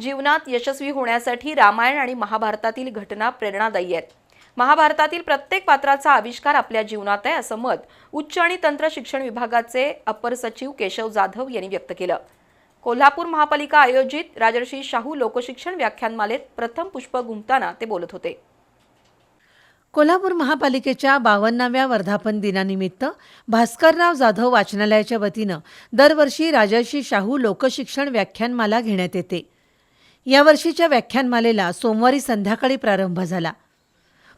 जीवनात यशस्वी होण्यासाठी रामायण आणि महाभारतातील घटना प्रेरणादायी आहेत. महाभारतातील प्रत्येक पात्राचा आविष्कार आपल्या जीवनात आहे असं मत उच्च आणि तंत्र शिक्षण विभागाचे अपर सचिव केशव जाधव यांनी व्यक्त केलं. कोल्हापूर महापालिका आयोजित राजर्षी शाहू लोकशिक्षण व्याख्यानमालेत प्रथम पुष्प गुंफताना ते बोलत होते. कोल्हापूर महापालिकेच्या बावन्नाव्या वर्धापन दिनानिमित्त भास्करराव जाधव वाचनालयाच्या वतीनं दरवर्षी राजर्षी शाहू लोकशिक्षण व्याख्यानमाला घेण्यात येते. यावर्षीच्या व्याख्यानमालेला सोमवारी संध्याकाळी प्रारंभ झाला.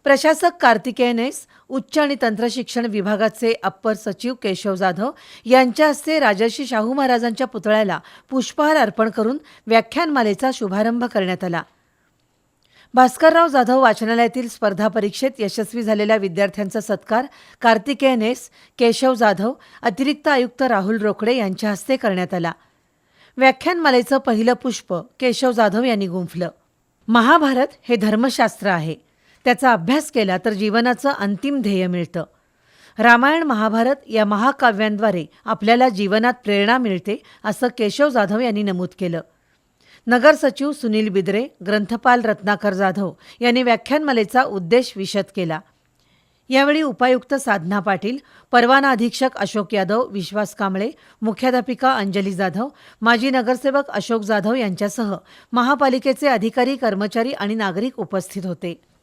प्रशासक कार्तिकेयनेस उच्च आणि तंत्रशिक्षण विभागाचे अप्पर सचिव केशव जाधव यांच्या हस्ते राजर्षी शाहू महाराजांच्या पुतळ्याला पुष्पहार अर्पण करून व्याख्यानमालेचा शुभारंभ करण्यात आला. भास्करराव जाधव वाचनालयातील स्पर्धा परीक्षेत यशस्वी झालेल्या विद्यार्थ्यांचा सत्कार कार्तिकेयनेस केशव जाधव अतिरिक्त आयुक्त राहुल रोकडे यांच्या हस्ते करण्यात आला. व्याख्यानमालेचं पहिलं पुष्प केशव जाधव यांनी गुंफलं. महाभारत हे धर्मशास्त्र आहे. त्याचा अभ्यास केला तर जीवनाचं अंतिम ध्येय मिळतं. रामायण महाभारत या महाकाव्यांद्वारे आपल्याला जीवनात प्रेरणा मिळते असं केशव जाधव यांनी नमूद केलं. नगर सचिव सुनील बिद्रे ग्रंथपाल रत्नाकर जाधव यांनी व्याख्यानमालेचा उद्देश विशद केला. यावेळी उपायुक्त साधना पाटील परवाना अधीक्षक अशोक यादव विश्वास कांबळे मुख्याध्यापिका अंजली जाधव माजी नगरसेवक अशोक जाधव यांच्यासह महापालिकेचे अधिकारी कर्मचारी आणि नागरिक उपस्थित होते.